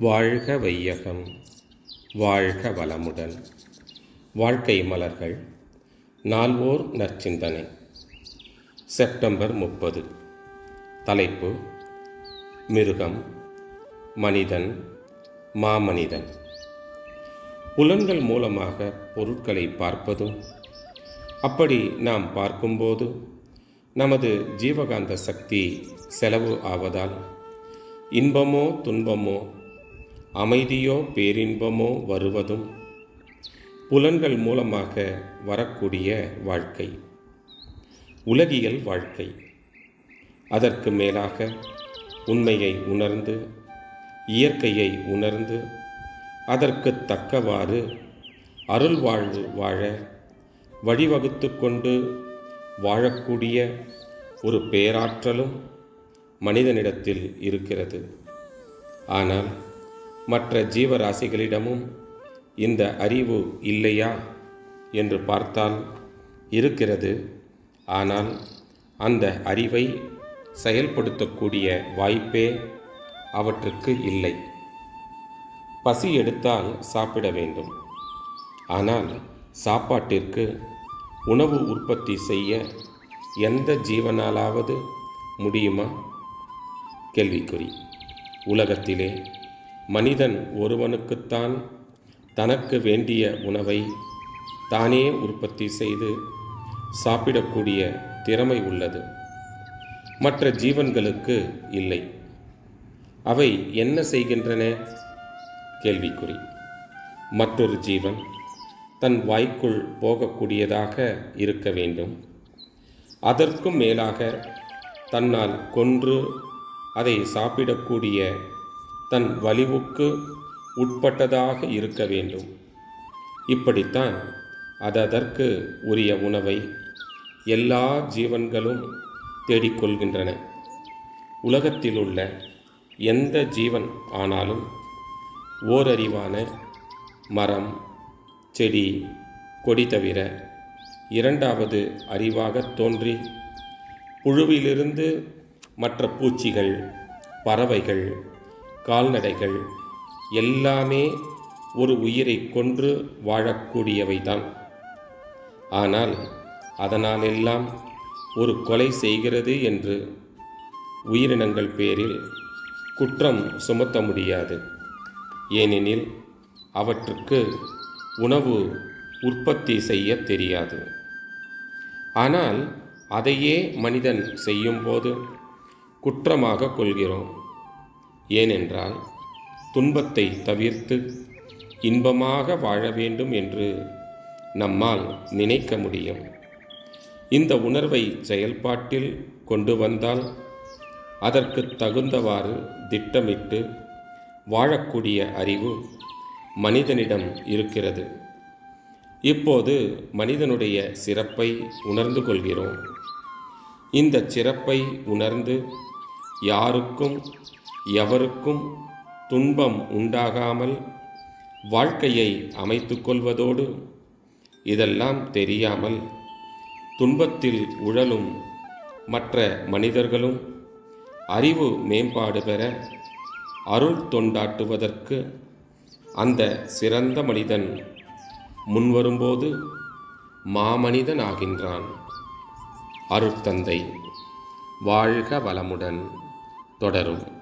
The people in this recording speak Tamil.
வாழ்க வையகம் வாழ்க வளமுடன். வாழ்க்கை மலர்கள் நால்வோர் நற்சிந்தனை. செப்டம்பர் முப்பது. தலைப்பு மிருகம் மனிதன் மாமனிதன். புலன்கள் மூலமாக பொருட்களை பார்ப்பதும் அப்படி நாம் பார்க்கும்போது நமது ஜீவகாந்த சக்தி செலவு ஆவதால் இன்பமோ துன்பமோ அமைதியோ பேரின்பமோ வருவதும் புலன்கள் மூலமாக வரக்கூடிய வாழ்க்கை. உலகியல் வாழ்க்கை. அதற்கு மேலாக உண்மையை உணர்ந்து இயற்கையை உணர்ந்து அதற்கு தக்கவாறு அருள் வாழ்வு வாழ வழிவகுத்து கொண்டு வாழக்கூடிய ஒரு பேராற்றலும் மனிதனிடத்தில் இருக்கிறது. ஆனால் மற்ற ஜீவராசிகளிடமும் இந்த அறிவு இல்லையா என்று பார்த்தால் இருக்கிறது. ஆனால் அந்த அறிவை செயல்படுத்தக்கூடிய வாய்ப்பே அவற்றுக்கு இல்லை. பசி எடுத்தால் சாப்பிட வேண்டும். ஆனால் சாப்பாட்டிற்கு உணவு உற்பத்தி செய்ய எந்த ஜீவனாலாவது முடியுமா? கேள்விக்குறி. உலகத்திலே மனிதன் ஒருவனுக்குத்தான் தனக்கு வேண்டிய உணவை தானே உற்பத்தி செய்து சாப்பிடக்கூடிய திறமை உள்ளது. மற்ற ஜீவன்களுக்கு இல்லை. அவை என்ன செய்கின்றன? கேள்விக்குறி. மற்றொரு ஜீவன் தன் வாய்க்குள் போகக்கூடியதாக இருக்க வேண்டும். அதற்கும் மேலாக தன்னால் கொன்று அதை சாப்பிடக்கூடிய தன் வலிவுக்கு உட்பட்டதாக இருக்க வேண்டும். இப்படித்தான் அததற்கு உரிய உணவை எல்லா ஜீவன்களும் தேடிக்கொள்கின்றன. உலகத்தில் உள்ள எந்த ஜீவன் ஆனாலும் ஓரறிவான மரம் செடி கொடி தவிர இரண்டாவது அறிவாக தோன்றி புழுவிலிருந்து மற்ற பூச்சிகள் பறவைகள் கால்நடைகள் எல்லாமே ஒரு உயிரை கொன்று வாழக்கூடியவைதான். ஆனால் அதனாலெல்லாம் ஒரு கொலை செய்கிறது என்று உயிரினங்கள் பேரில் குற்றம் சுமத்த முடியாது. ஏனெனில் அவற்றுக்கு உணவு உற்பத்தி செய்ய தெரியாது. ஆனால் அதையே மனிதன் செய்யும்போது குற்றமாக கொள்கிறோம். ஏனென்றால் துன்பத்தை தவிர்த்து இன்பமாக வாழ வேண்டும் என்று நம்மால் நினைக்க முடியும். இந்த உணர்வை செயல்பாட்டில் கொண்டு வந்தால் அதற்கு தகுந்தவாறு திட்டமிட்டு வாழக்கூடிய அறிவு மனிதனிடம் இருக்கிறது. இப்போது மனிதனுடைய சிறப்பை உணர்ந்து கொள்கிறோம். இந்த சிறப்பை உணர்ந்து யாருக்கும் எவருக்கும் துன்பம் உண்டாகாமல் வாழ்க்கையை அமைத்து கொள்வதோடு இதெல்லாம் தெரியாமல் துன்பத்தில் உழலும் மற்ற மனிதர்களும் அறிவு மேம்பாடு பெற அருள் தொண்டாட்டுவதற்கு அந்த சிறந்த மனிதன் முன்வரும்போது மாமனிதன் ஆகின்றான் அருட்தந்தை வாழ்க வளமுடன். தொடரும்.